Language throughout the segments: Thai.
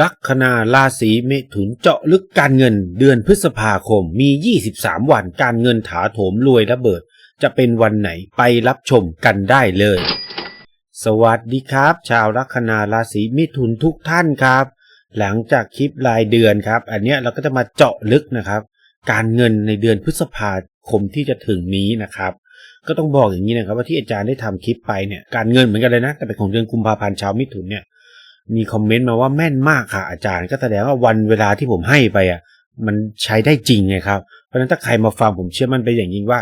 ลัคนาราศีเมถุนเจาะลึกการเงินเดือนพฤษภาคมมี 23 วันการเงินถาโถมรวยระเบิด จะเป็นวันไหนไปรับชมกันได้เลย สวัสดีครับ ชาวลัคนาราศีมิถุนทุกท่านครับ หลังจากคลิปรายเดือนครับ อันเนี้ยเราก็จะมาเจาะลึกนะครับ การเงินในเดือนพฤษภาคมที่จะถึงนี้นะครับก็ต้องบอกอย่างนี้นะครับว่าที่อาจารย์ได้ทำคลิปไปเนี่ยการเงินเหมือนกันเลยนะแต่เป็นของเดือนกุมภาพันธ์ชาวมิถุนเนี่ย มีคอมเมนต์มาว่าแม่นมากค่ะอาจารย์ ก็แสดงว่าวันเวลาที่ผมให้ไปอะมันใช้ได้จริงไงครับ เพราะฉะนั้นถ้าใครมาฟังผมเชื่อมันไปอย่างยิ่งว่า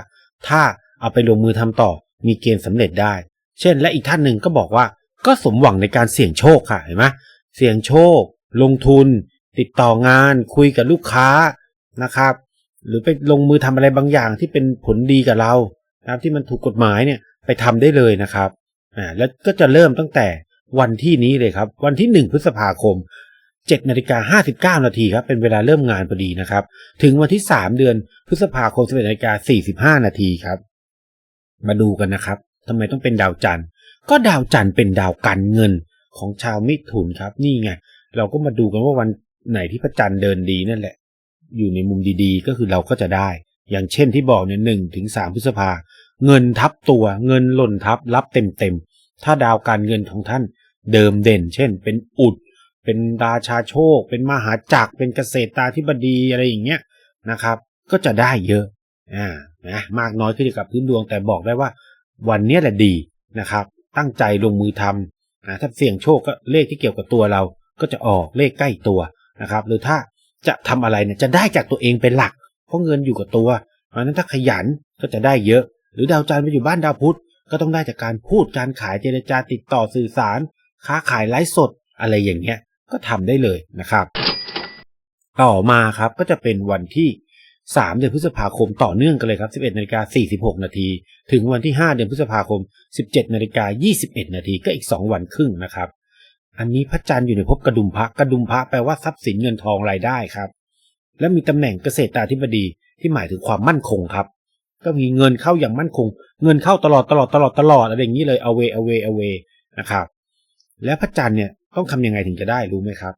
ถ้าเอาไปลงมือทำต่อมีเกณฑ์สำเร็จได้ เช่น และอีกท่านหนึ่งก็บอกว่าก็สมหวังในการเสี่ยงโชคค่ะเห็นไหมเสี่ยงโชค ลงทุน ติดต่องาน คุยกับลูกค้านะครับ หรือไปลงมือทำอะไรบางอย่างที่เป็นผลดีกับเรานะครับที่มันถูกกฎหมายเนี่ยไปทำได้เลยนะครับอ่าแล้วก็จะเริ่มตั้งแต่ วันที่นี้เลยครับ วันที่ 1 พฤษภาคม7นาฬิกา59นาทีครับเป็นเวลาเริ่มงานพอดีนะครับ ถึงวันที่ 3 เดือนพฤษภาคม11นาฬิกา45นาทีครับ มาดูกันนะครับทำไมต้องเป็นดาวจันทร์ ก็ดาวจันทร์เป็นดาวการเงินของชาวมิถุนครับ นี่ไงเราก็มาดูกันว่าวันไหนที่พระจันทร์เดินดีนั่นแหละ อยู่ในมุมดีๆ ก็คือเราก็จะได้ อย่างเช่นที่บอกเนี่ยหนึ่งถึงสามพฤษภา เงินทับตัว เงินหล่นทับรับเต็มๆถ้าดาวการเงินของท่าน เดิมเด่น เช่น เป็นอุด เป็นราชาโชค เป็นมหาจักร เป็นเกษตราธิบดีอะไรอย่างเงี้ยนะครับ ก็จะได้เยอะอ่านะมากน้อยขึ้นอยู่กับพื้นดวงแต่บอกได้ว่าวันนี้แหละดีนะครับ ตั้งใจลงมือทำนะถ้าเสี่ยงโชคก็เลขที่เกี่ยวกับตัวเรา ก็จะออกเลขใกล้ตัวนะครับ หรือถ้าจะทำอะไรเนี่ยจะได้จากตัวเองเป็นหลัก เพราะเงินอยู่กับตัว เพราะฉะนั้นถ้าขยันก็จะได้เยอะ หรือดาวจันทร์ไปอยู่บ้านดาวพุธก็ต้องได้จากการพูดการขายเจรจาติดต่อสื่อสาร ค้าขายไลฟ์สดอะไรอย่างเงี้ยก็ทำได้เลยนะครับ ต่อมาครับก็จะเป็นวันที่3เดือนพฤษภาคมต่อเนื่องกันเลยครับ 11นาฬิกา46นาทีถึงวันที่ 5 เดือนพฤษภาคม 17นาฬิกา21นาทีก็อีก 2 วันครึ่งนะครับ อันนี้พระจันทร์อยู่ในภพกระดุมพระกระดุมพระแปลว่าทรัพย์สินเงินทองรายได้ครับ และมีตำแหน่งเกษตรตาธิบดีที่หมายถึงความมั่นคงครับ ก็มีเงินเข้าอย่างมั่นคง เงินเข้าตลอดตลอดตลอดตลอดอะไรอย่างนี้เลย away away away นะครับ และพระจันทร์เนี่ยต้องทำยังไงถึงจะได้รู้ไหมครับ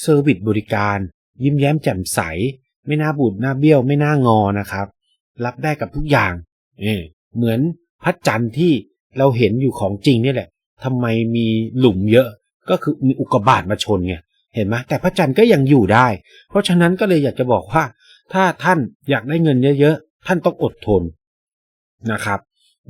เซอร์วิสบริการ ยิ้มแย้มแจ่มใส ไม่น่าบูดหน้าเบี้ยวไม่น่างอนะครับ รับได้กับทุกอย่างเออเหมือนพระจันทร์ที่เราเห็นอยู่ของจริงนี่แหละทำไมมีหลุมเยอะ ก็คือมีอุกกาบาตมาชนไงเห็นไหมแต่พระจันทร์ก็ยังอยู่ได้ เพราะฉะนั้นก็เลยอยากจะบอกว่า ถ้าท่านอยากได้เงินเยอะ ๆ ท่านต้องอดทนนะครับ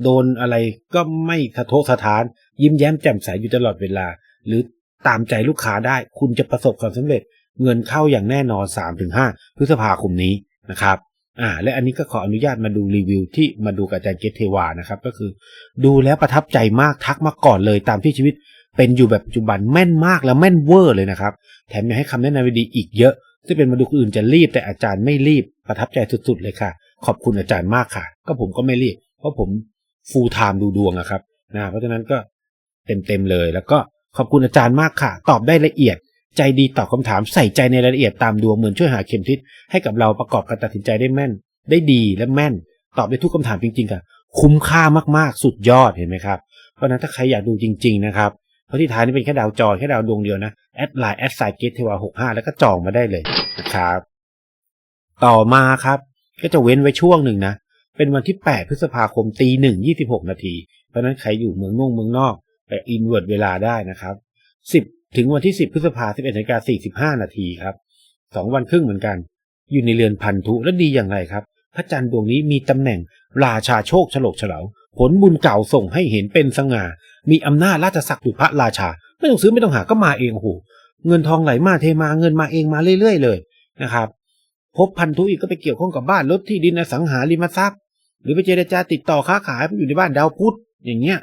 โดนอะไรก็ไม่สะทกสะท้าน ยิ้มแย้มแจ่มใสอยู่ตลอดเวลา หรือตามใจลูกค้าได้ คุณจะประสบความสำเร็จ เงินเข้าอย่างแน่นอน 3-5 พฤษภาคมนี้นะครับอ่าและอันนี้ก็ขออนุญาตมาดูรีวิวที่มาดูกับอาจารย์เกตเทวานะครับก็คือ ดูแล้วประทับใจมากทักมาก่อนเลยตามที่ชีวิตเป็นอยู่แบบปัจจุบันแม่นมากแล้วแม่นเวอร์เลยนะครับ แถมยังให้คำแนะนำดีอีกเยอะที่เป็นมาดูคนอื่นจะรีบแต่อาจารย์ไม่รีบประทับใจสุดๆเลยค่ะ ขอบคุณอาจารย์มากค่ะ ก็ผมก็ไม่รีบ เพราะผม ฟูลไทม์ดูดวงอะครับนะเพราะฉะนั้นก็เต็มๆเลย แล้วก็ขอบคุณอาจารย์มากค่ะ ตอบได้ละเอียด ใจดีตอบคำถามใส่ใจในรายละเอียดตามดวงเหมือนช่วยหาเข็มทิศให้กับเราประกอบการตัดสินใจได้แม่น ได้ดีและแม่น ตอบได้ทุกคำถามจริงๆค่ะ คุ้มค่ามากๆสุดยอดเห็นไหมครับเพราะฉะนั้นถ้าใครอยากดูจริง ๆ นะครับเพราะที่ท้ายนี่เป็นแค่ดาวจอยแค่ดาวดวงเดียวนะแอดไลน์แอดไซเกตเทวาหกห้าแล้วก็จองมาได้เลยนะครับ ต่อมาครับ ก็จะเว้นไว้ช่วงหนึ่งนะ เป็นวันที่ 8 พฤษภาคมตีหนึ่งยี่สิบหกนาที เพราะนั้นใครอยู่เมืองนงเมืองนอกไปอินเวิร์ดเวลาได้นะครับ10ถึงวันที่10พฤษภาคม11นาฬิกา45นาทีครับสองวันครึ่งเหมือนกัน อยู่ในเรือนพันธุและดีอย่างไรครับ พระจันทร์ดวงนี้มีตำแหน่งราชาโชคฉลกเฉลาผลบุญเก่าส่งให้เห็นเป็นสง่า มีอำนาจราชศักดิ์ดุพระราชา ไม่ต้องซื้อไม่ต้องหาก็มาเองโอ้โหเงินทองไหลมาเทมาเงินมาเองมาเรื่อยๆเลยนะครับ พบพันธุอีกก็ไปเกี่ยวข้องกับบ้านรถที่ดินอสังหาริมทรัพย์ หรือไปเจรจาติดต่อค้าขายอยู่ในบ้านดาวพุธอย่างเงี้ย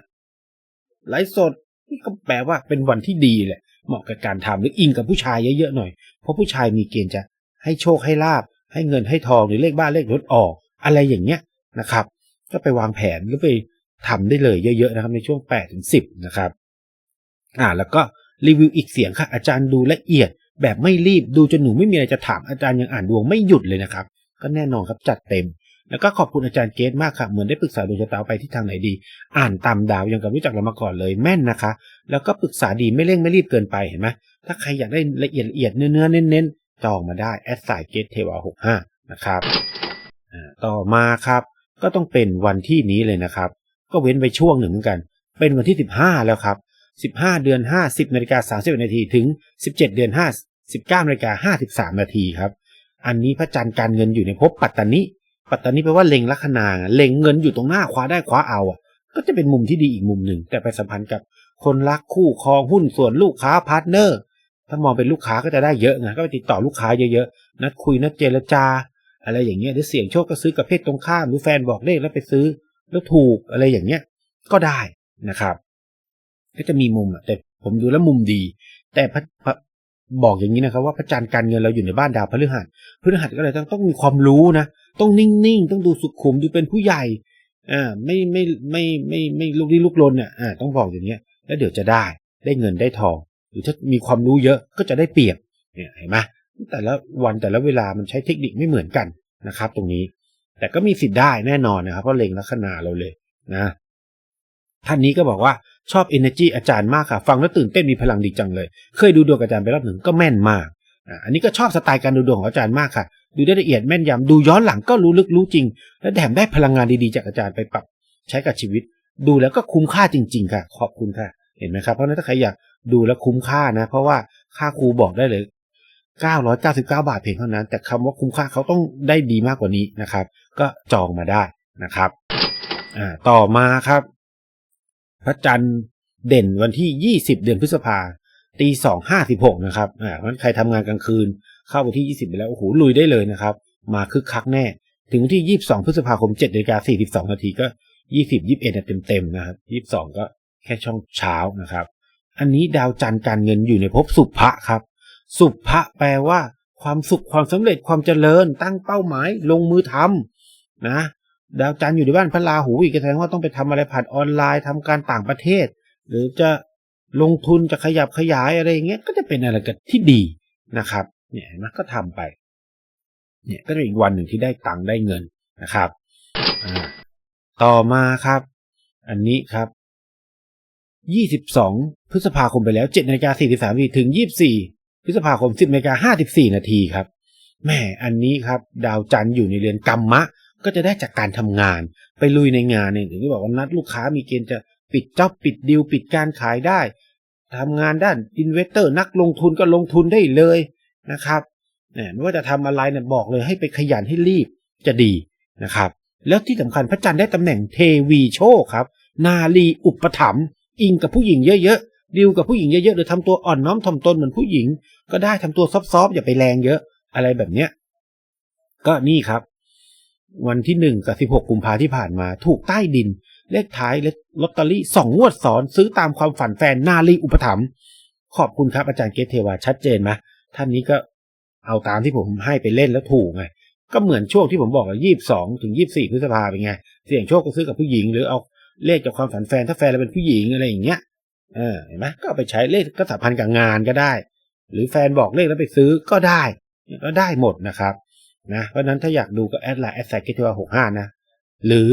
ไลฟ์สดนี่ก็แปลว่าเป็นวันที่ดีแหละ เหมาะกับการทำหรืออิงกับผู้ชายเยอะๆหน่อย เพราะผู้ชายมีเกณฑ์จะให้โชคให้ลาบ ให้เงินให้ทองหรือเลขบ้านเลขรถออก อะไรอย่างเงี้ยนะครับ ก็ไปวางแผนหรือไปทำได้เลยเยอะๆนะครับในช่วง8ถึง10นะครับ อ่าแล้วก็รีวิวอีกเสียงค่ะ อาจารย์ดูละเอียด แบบไม่รีบดูจนหนูไม่มีอะไรจะถามอาจารย์ยังอ่านดวงไม่หยุดเลยนะครับ ก็แน่นอนครับจัดเต็ม แล้วก็ขอบคุณอาจารย์เกตมากค่ะเหมือนได้ปรึกษาดวงชะตาไปที่ทางไหนดี อ่านตามดาวยังกับรู้จักเรามาก่อนเลยแม่นนะคะ แล้วก็ปรึกษาดีไม่เร่งไม่รีบเกินไปเห็นไหมถ้าใครอยากได้ละเอียดละเอียดเนื้อเนื้อเน้นเน้นๆจองมาได้แอดสายเกตเทวาหกห้านะครับอ่าต่อมาครับ ก็ต้องเป็นวันที่นี้เลยนะครับ ก็เว้นไปช่วงหนึ่งเหมือนกัน เป็นวันที่15แล้วครับ15เดือน5 10นาฬิกา30นาทีถึง17เดือน5 19นาฬิกา53นาทีครับ อันนี้พระจันทร์การเงินอยู่ในภพปัตตานิ ปัตตานิแปลว่าเล็งลัคนาเล็งเงินอยู่ตรงหน้าคว้าได้คว้าเอาอะ ก็จะเป็นมุมที่ดีอีกมุมหนึ่ง แต่ไปสัมพันธ์กับคนรักคู่ครองหุ้นส่วนลูกค้าพาร์ทเนอร์ ถ้ามองเป็นลูกค้าก็จะได้เยอะไงก็ไปติดต่อลูกค้าเยอะๆนัดคุยนัดเจรจา อะไรอย่างเงี้ยหรือเสี่ยงโชคก็ซื้อกับเพศตรงข้ามหรือแฟนบอกเลขแล้วไปซื้อ แล้วถูกอะไรอย่างเงี้ย ก็ได้นะครับ ก็จะมีมุมอะแต่ผมดูแล้วมุมดี แต่พ บอกอย่างนี้นะครับว่าพระจันทร์การเงินเราอยู่ในบ้านดาวพฤหัสพฤหัสก็เลยต้องต้องมีความรู้นะ ต้องนิ่งๆ ต้องดูสุขุมดูเป็นผู้ใหญ่อ่าไม่ไม่ไม่ไม่ไม่ลูกลี้ลุกลนเนี่ยอ่าต้องบอกอย่างเงี้ย แล้วเดี๋ยวจะได้ได้เงินได้ทอง หรือถ้ามีความรู้เยอะก็จะได้เปรียบเนี่ยเห็นไหมแต่ละวันแต่ละเวลามันใช้เทคนิคไม่เหมือนกันนะครับ ตรงนี้ แต่ก็มีสิทธิ์ได้แน่นอนนะครับเพราะเล็งลัคนาเราเลยนะ ท่านนี้ก็บอกว่าชอบ energy อาจารย์มากค่ะ ฟังแล้วตื่นเต้นมีพลังดีจังเลย เคยดูดวงอาจารย์ไปรอบหนึ่งก็แม่นมากอันนี้ก็ชอบสไตล์การดูดวงของอาจารย์มากค่ะ ดูได้ละเอียดแม่นยำดูย้อนหลังก็รู้ลึกรู้จริง และแถมได้พลังงานดีๆจากอาจารย์ไปปรับ ใช้กับชีวิต ดูแล้วก็คุ้มค่าจริง ๆ ค่ะ ขอบคุณค่ะ เห็นไหมครับเพราะฉะนั้นถ้าใครอยากดูแล้วคุ้มค่านะ เพราะว่าค่าครูบอกได้เลย 999 บาทเพียงเท่านั้น แต่คำว่าคุ้มค่าเขาต้องได้ดีมากกว่านี้นะครับ ก็จองมาได้นะครับอ่าต่อมาครับ พระจันทร์เด่นวันที่ 20 เดือนพฤษภาตีสองห้าสิบหกนะครับอ่าเพราะฉะนั้นใครทำงานกลางคืน เข้าวันที่ 20 ไปแล้วโอ้โหลุยได้เลยนะครับ มาคึกคักแน่ ถึงวันที่ 22 พฤษภาคม7นาฬิกา42นาทีก็ 20 21เต็มเต็มๆนะครับ22 ก็แค่ช่องเช้านะครับ อันนี้ดาวจันทร์การเงินอยู่ในภพสุภะครับ สุภะแปลว่าความสุขความสำเร็จความเจริญตั้งเป้าหมายลงมือทำนะ ดาวจันทร์อยู่ในบ้านพระราหูอีกแสดงว่าต้องไปทำอะไรผ่านออนไลน์ทำการต่างประเทศ หรือจะลงทุนจะขยับขยายอะไรอย่างเงี้ยก็จะเป็นอะไรกันที่ดีนะครับ เนี่ยนไหมก็ทำไป เนี่ยก็เป็นอีกวันหนึ่งที่ได้ตังค์ได้เงินนะครับต่อมาครับ อันนี้ครับ22พฤษภาคมไปแล้ว7นาฬิกา43นาทีถึง24พฤษภาคม10นาฬิกา54นาทีครับแม่อันนี้ครับ ดาวจันทร์อยู่ในเรือนกรรมะ ก็จะได้จากการทำงาน ไปลุยในงานเนี่ยถึงที่บอกว่านัดลูกค้ามีเกณฑ์จะปิดจ็อบปิดดิวปิดการขายได้ทำงานด้านอินเวสเตอร์นักลงทุนก็ลงทุนได้เลยนะครับเนี่ยไม่ว่าจะทำอะไรเนี่ยบอกเลยให้ไปขยันให้รีบจะดีนะครับ แล้วที่สำคัญพระจันทร์ได้ตำแหน่งเทวีโชคครับ นาลีอุปถัมภ์อิงกับผู้หญิงเยอะๆดิวกับผู้หญิงเยอะๆหรือทำตัวอ่อนน้อมถ่อมตนเหมือนผู้หญิง ก็ได้ทำตัวซอฟๆอย่าไปแรงเยอะอะไรแบบเนี้ยก็นี่ครับ วันที่หนึ่งกับสิบหกกุมภาที่ผ่านมา ถูกใต้ดิน เลขท้ายเลขลอตเตอรี่สองงวดซ้อน ซื้อตามความฝันแฟนนาลีอุปถัมภ์ขอบคุณครับอาจารย์เกตเทวาชัดเจนไหมท่านนี้ก็เอาตามที่ผมให้ไปเล่นแล้วถูกไงก็เหมือนช่วงที่ผมบอกยี่สิบสองถึงยี่บสี่พฤษภาเป็นไง เสี่ยงโชคก็ซื้อกับผู้หญิง หรือเอาเลขจากความฝันแฟนถ้าแฟนเราเป็นผู้หญิงอะไรอย่างเงี้ยเออเห็นไหมก็เอาไปใช้เลขก็สัมพันธ์กับงานก็ได้ หรือแฟนบอกเลขแล้วไปซื้อก็ได้ก็ได้หมดนะครับ นะ เพราะนั้นถ้าอยากดูก็แอดไลน์แอดไซเกตวหกห้านะ หรือ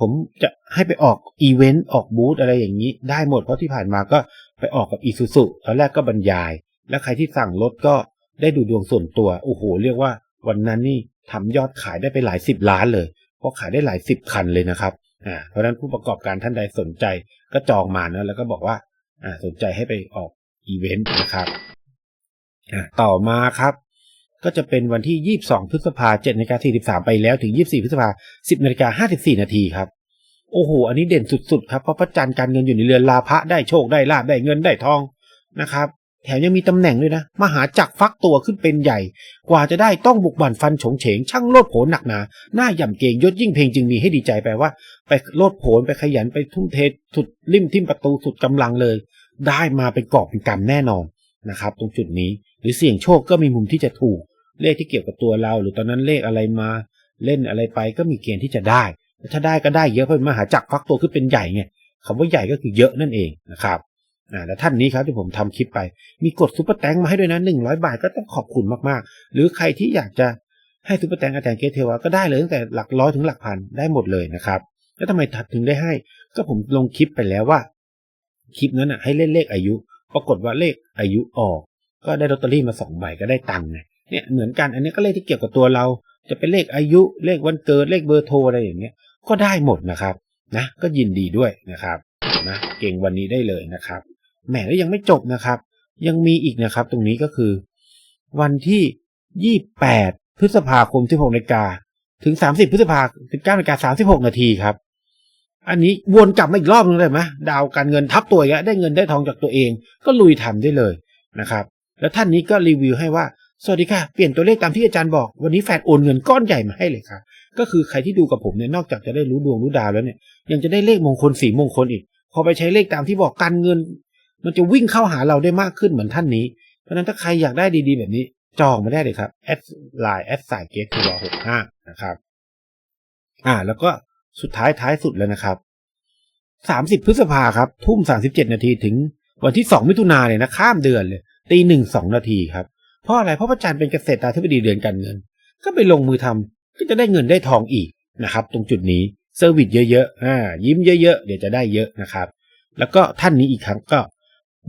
ผมจะให้ไปออกอีเวนต์ออกบูธอะไรอย่างนี้ ได้หมดเพราะที่ผ่านมาก็ไปออกกับอีซูซุตอนแรกก็บรรยาย แล้วใครที่สั่งรถก็ได้ดูดวงส่วนตัว โอ้โห เรียกว่าวันนั้นนี่ทำยอดขายได้ไปหลายสิบล้านเลยเพราะขายได้หลายสิบคันเลยนะครับอ่าเพราะนั้นผู้ประกอบการท่านใดสนใจก็จองมานะแล้วก็บอกว่าอ่าสนใจให้ไปออกอีเวนต์นะครับอ่าต่อมาครับ ก็จะเป็นวันที่ 22 พฤษภา7นาฬิกา43 ไปแล้วถึง 24 พฤษภา10นาฬิกา54 นาทีครับโอ้โห อันนี้เด่นสุดๆครับ เพราะพระจันทร์การเงินอยู่ในเรือนลาภะได้โชคได้ลาภได้เงินได้ทองนะครับ แถมยังมีตำแหน่งด้วยนะ มหาจักรฟักตัวขึ้นเป็นใหญ่ กว่าจะได้ต้องบุกบั่นฟันฉงเฉง ช่างโลดโผนหนักหนา หน้าหย่ำเกงยศยิ่งเพลงจึงมีให้ดีใจแปลว่า ไปโลดโผนไปขยันไปทุ่มเทสุดริมทิมประตูสุดกำลังเลย ได้มาเป็นกอบเป็นกำแน่นอน นะครับ ตรงจุดนี้ หรือเสี่ยงโชคก็มีมุมที่จะถูก เลขที่เกี่ยวกับตัวเรา หรือตอนนั้นเลขอะไรมา เล่นอะไรไปก็มีเกณฑ์ที่จะได้ถ้าได้ก็ได้เยอะเพราะมหาจักรฟักตัวขึ้นเป็นใหญ่ไงคำว่าใหญ่ก็คือเยอะนั่นเองนะครับอ่าแล้วท่านนี้ครับที่ผมทำคลิปไป มีกดซุปเปอร์แตงมาให้ด้วยนะหนึ่งร้อยบาทก็ต้องขอบคุณมากๆ หรือใครที่อยากจะให้ซุปเปอร์แตงอาจารย์เกตเทวาก็ได้เลยตั้งแต่หลักร้อยถึงหลักพันได้หมดเลยนะครับ แล้วทำไมถึงได้ให้ ก็ผมลงคลิปไปแล้วว่า คลิปนั้นอะให้เล่นเลขอายุ ปรากฏว่าเลขอายุออก ก็ได้ลอตเตอรี่มาสองใบก็ได้ตังค์ไงเนี่ยเหมือนกันอันนี้ก็เลขที่เกี่ยวกับตัวเรา จะเป็นเลขอายุเลขวันเกิดเลขเบอร์โทรอะไรอย่างเงี้ยก็ได้หมดนะครับนะก็ยินดีด้วยนะครับนะเก่งวันนี้ได้เลยนะครับแหมแล้วยังไม่จบนะครับ ยังมีอีกนะครับตรงนี้ก็คือ วันที่ 28 พฤษภาคม 16นาฬิกาถึง 30 พฤษภาคม19นาฬิกา36นาทีครับ อันนี้วนกลับมาอีกรอบนึงเลยไหมดาวการเงินทับตัวอีกแล้วได้เงินได้ทองจากตัวเอง ก็ลุยทำได้เลยนะครับ แล้วท่านนี้ก็รีวิวให้ว่าสวัสดีค่ะ เปลี่ยนตัวเลขตามที่อาจารย์บอก วันนี้แฟนโอนเงินก้อนใหญ่มาให้เลยค่ะ ก็คือใครที่ดูกับผมเนี่ยนอกจากจะได้รู้ดวงรู้ดาวแล้วเนี่ย ยังจะได้เลขมงคลสีมงคลอีก พอไปใช้เลขตามที่บอกการเงิน มันจะวิ่งเข้าหาเราได้มากขึ้นเหมือนท่านนี้ เพราะฉะนั้นถ้าใครอยากได้ดีๆแบบนี้ จองมาได้เลยครับแอดไลน์แอดสายเกตตัวหกห้านะครับ อ่า แล้วก็ สุดท้ายท้ายสุดแล้วนะครับสามสิบพฤษภาครับ ทุ่มสามสิบเจ็ดนาทีถึงวันที่สองมิถุนาเลยนะข้ามเดือนเลยตีหนึ่งสองนาทีครับ เพราะอะไรเพราะพระจันทร์เป็นเกษตรตาธิบดีเดือนการเงิน ก็ไปลงมือทำก็จะได้เงินได้ทองอีกนะครับ ตรงจุดนี้เซอร์วิสเยอะๆอ่ายิ้มเยอะๆ เดี๋ยวจะได้เยอะนะครับ แล้วก็ท่านนี้อีกครั้งก็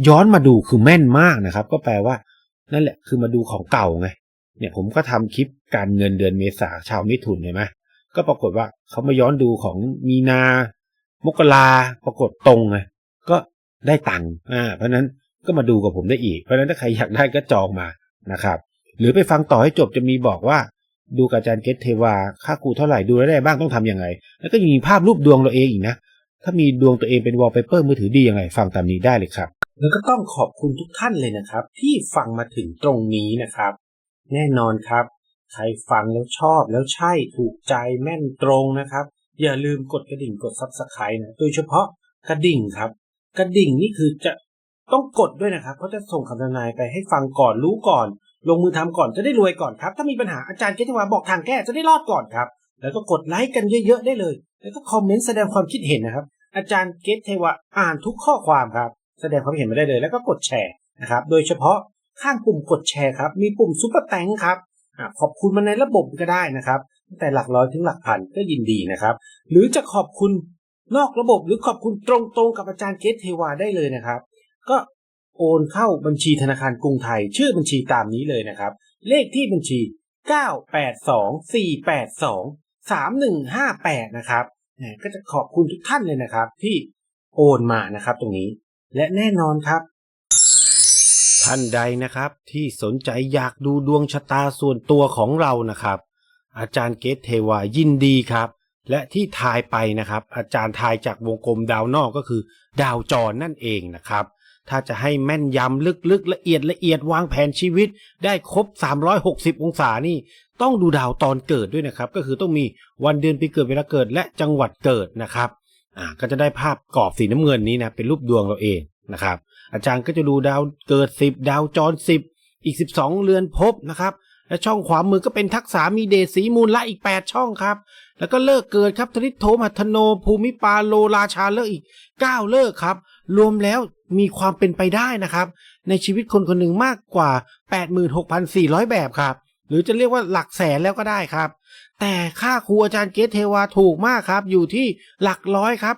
ย้อนมาดูคือแม่นมากนะครับ ก็แปลว่า นั่นแหละคือมาดูของเก่าไงเนี่ยผมก็ทำคลิปการเงินเดือนเมษาชาวมิถุนเห็นไหม ก็ปรากฏว่าเขามาย้อนดูของมีนา มกราปรากฏตรงไงก็ได้ตังค์อ่าเพราะนั้นก็มาดูกับผมได้อีก เพราะนั้นถ้าใครอยากได้ก็จองมานะครับ หรือไปฟังต่อให้จบจะมีบอกว่า ดูกับอาจารย์เกตเทวาค่าครูเท่าไหร่ดูแล้ได้บ้างต้องทำยังไง แล้วก็ยังมีภาพรูปดวงเราเองอีกนะถ้ามีดวงตัวเองเป็นวอลเปเปอร์มือถือดียังไง ฟังตามนี้ได้เลยครับ แล้วก็ต้องขอบคุณทุกท่านเลยนะครับ ที่ฟังมาถึงตรงนี้นะครับ แน่นอนครับ ใครฟังแล้วชอบแล้วใช่ถูกใจแม่นตรงนะครับ อย่าลืมกดกระดิ่งกดซับสไครต์นะโดยเฉพาะกระดิ่งครับ กระดิ่งนี่คือจะต้องกดด้วยนะครับเพราะจะส่งคำทำนายไปให้ฟังก่อนรู้ก่อน ลงมือทำก่อนจะได้รวยก่อนครับ ถ้ามีปัญหาอาจารย์เกตวาบอกทางแก้จะได้รอดก่อนครับ แล้วก็กดไลค์กันเยอะๆได้เลย แล้วก็คอมเมนต์แสดงความคิดเห็นนะครับ อาจารย์เกตเทวะอ่านทุกข้อความครับ แสดงความเห็นมาได้เลย แล้วก็กดแชร์นะครับ โดยเฉพาะข้างปุ่มกดแชร์ครับ มีปุ่มซุปเปอร์แตงครับ ขอบคุณมาในระบบก็ได้นะครับแต่หลักร้อยถึงหลักพันก็ยินดีนะครับ หรือจะขอบคุณนอกระบบหรือขอบคุณตรงๆกับอาจารย์เกตเทวาได้เลยนะครับ ก็โอนเข้าบัญชีธนาคารกรุงไทย ชื่อบัญชีตามนี้เลยนะครับ เลขที่บัญชี 982-482-3158 นะครับก็จะขอบคุณทุกท่านเลยนะครับ ที่โอนมานะครับตรงนี้และแน่นอนครับ ท่านใดนะครับที่สนใจอยากดูดวงชะตาส่วนตัวของเรานะครับ อาจารย์เกตเทวายินดีครับ และที่ทายไปนะครับ อาจารย์ทายจากวงกลมดาวนอกก็คือ ดาวจรนั่นเองนะครับ ถ้าจะให้แม่นยำลึกๆ ละเอียดละเอียดวางแผนชีวิต ได้ครบ 360 องศานี่ ต้องดูดาวตอนเกิดด้วยนะครับ ก็คือต้องมีวันเดือนปีเกิดเวลาเกิดและจังหวัดเกิดนะครับอ่าก็จะได้ภาพกรอบสีน้ำเงินนี้นะเป็นรูปดวงเราเองนะครับ อาจารย์ก็จะดูดาวเกิด 10 ดาวจร 10 อีก 12 เรือนภพนะครับ และช่องขวามือก็เป็นทักษะมีเดสีมูลละอีก 8 ช่องครับ แล้วก็เลิกเกิดครับทริโทมัทโน ภูมิปาโลราชาเลิกอีก 9 เลิกครับ รวมแล้วมีความเป็นไปได้นะครับ ในชีวิตคนคนหนึ่งมากกว่า 86,400 แบบครับ หรือจะเรียกว่าหลักแสนแล้วก็ได้ครับ แต่ค่าครูอาจารย์เกตเทวาถูกมากครับ อยู่ที่หลักร้อยครับ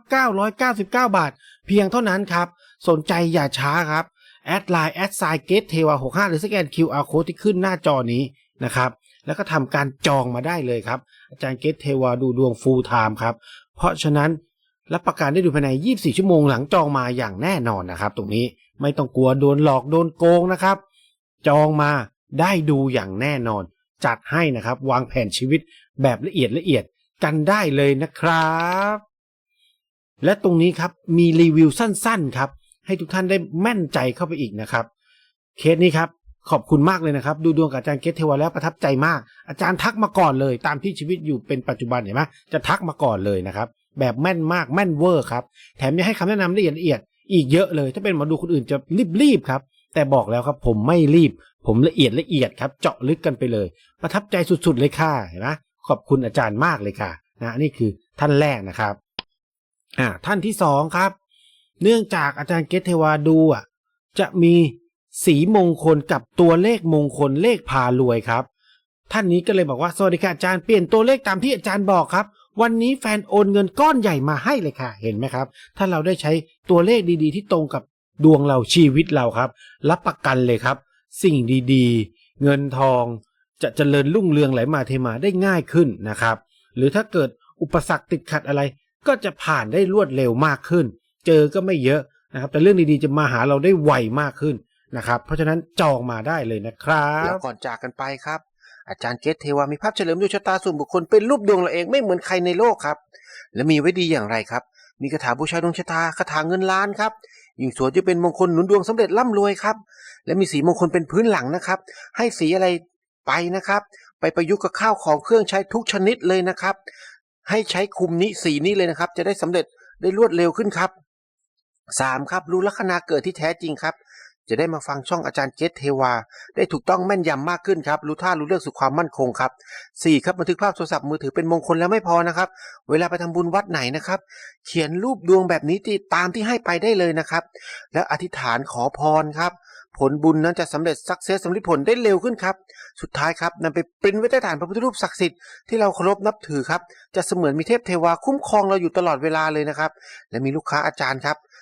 999 บาท เพียงเท่านั้นครับ สนใจอย่าช้าครับ แอดไลน์แอดไซเกตเทวา65หรือสแกน QR code ที่ขึ้นหน้าจอนี้นะครับแล้วก็ทำการจองมาได้เลยครับ อาจารย์เกตเทวาดูดวงฟูลไทม์ครับ เพราะฉะนั้นรับประกันได้ดูภายใน 24 ชั่วโมงหลังจองมาอย่างแน่นอนนะครับ ตรงนี้ไม่ต้องกลัวโดนหลอกโดนโกงนะครับ จองมาได้ดูอย่างแน่นอน จัดให้นะครับ วางแผนชีวิตแบบละเอียดละเอียดกันได้เลยนะครับ และตรงนี้ครับมีรีวิวสั้นๆครับ ให้ทุกท่านได้แม่นใจเข้าไปอีกนะครับ เคสนี้ครับขอบคุณมากเลยนะครับ ดูดวงกับอาจารย์เกตเทวแล้วประทับใจมาก อาจารย์ทักมาก่อนเลย ตามที่ชีวิตอยู่เป็นปัจจุบันเห็นไหมจะทักมาก่อนเลยนะครับ แบบแม่นมากแม่นเวอร์ครับ แถมยังให้คำแนะนำละเอียดละเอียดอีกเยอะเลย ถ้าเป็นหมอดูคนอื่นจะรีบๆครับ แต่บอกแล้วครับผมไม่รีบ ผมละเอียดละเอียดครับ เจาะลึกกันไปเลย ประทับใจสุดๆเลยค่ะเห็นไหมขอบคุณอาจารย์มากเลยค่ะนะนี่คือท่านแรกนะครับอ่าท่านที่สองครับ เนื่องจากอาจารย์เกตเทวาดูอะ จะมีสีมงคลกับตัวเลขมงคลเลขพารวยครับ ท่านนี้ก็เลยบอกว่าสวัสดีค่ะอาจารย์เปลี่ยนตัวเลขตามที่อาจารย์บอกครับ วันนี้แฟนโอนเงินก้อนใหญ่มาให้เลยค่ะ เห็นไหมครับ ถ้าเราได้ใช้ตัวเลขดีๆ ที่ตรงกับดวงเราชีวิตเราครับ รับประกันเลยครับ สิ่งดีๆ เงินทอง จะเจริญรุ่งเรืองไหลมาเทมาได้ง่ายขึ้นนะครับ หรือถ้าเกิดอุปสรรคติดขัดอะไร ก็จะผ่านได้รวดเร็วมากขึ้น เจอก็ไม่เยอะนะครับ แต่เรื่องดีๆจะมาหาเราได้ไวมากขึ้นนะครับ เพราะฉะนั้นจองมาได้เลยนะครับแล้วก่อนจากกันไปครับ อาจารย์เกตเทวามีภาพเฉลิมดวงชะตาส่วนบุคคลเป็นรูปดวงเราเองไม่เหมือนใครในโลกครับ และมีไว้ดีอย่างไรครับ มีคาถาบูชาดวงชะตาคาถาเงินล้านครับยิ่งสวยจะเป็นมงคลหนุนดวงสำเร็จร่ำรวยครับ และมีสีมงคลเป็นพื้นหลังนะครับ ให้สีอะไรไปนะครับ ไปประยุกต์กับข้าวของเครื่องใช้ทุกชนิดเลยนะครับ ให้ใช้คุมนี้สีนี้เลยนะครับ จะได้สำเร็จได้รวดเร็วขึ้นครับ สามครับรู้ลัคนาเกิดที่แท้จริงครับ จะได้มาฟังช่องอาจารย์เกตเทวา ได้ถูกต้องแม่นยำมากขึ้นครับ รู้ท่ารู้เรื่องสู่ความมั่นคงครับสี่ครับบันทึกภาพโทรศัพท์มือถือเป็นมงคลแล้วไม่พอนะครับ เวลาไปทำบุญวัดไหนนะครับ เขียนรูปดวงแบบนี้ที่ตามที่ให้ไปได้เลยนะครับ แล้วอธิษฐานขอพรครับผลบุญนั้นจะสำเร็จสักเซสสำเร็จผลได้เร็วขึ้นครับ สุดท้ายครับนำไปปริ้นไว้ใต้ฐานพระพุทธรูปศักดิ์สิทธิ์ที่เราเคารพนับถือครับ จะเสมือนมีเทพเทวาคุ้มครองเราอยู่ตลอดเวลาเลยนะครับ และมีลูกค้าอาจารย์ครับ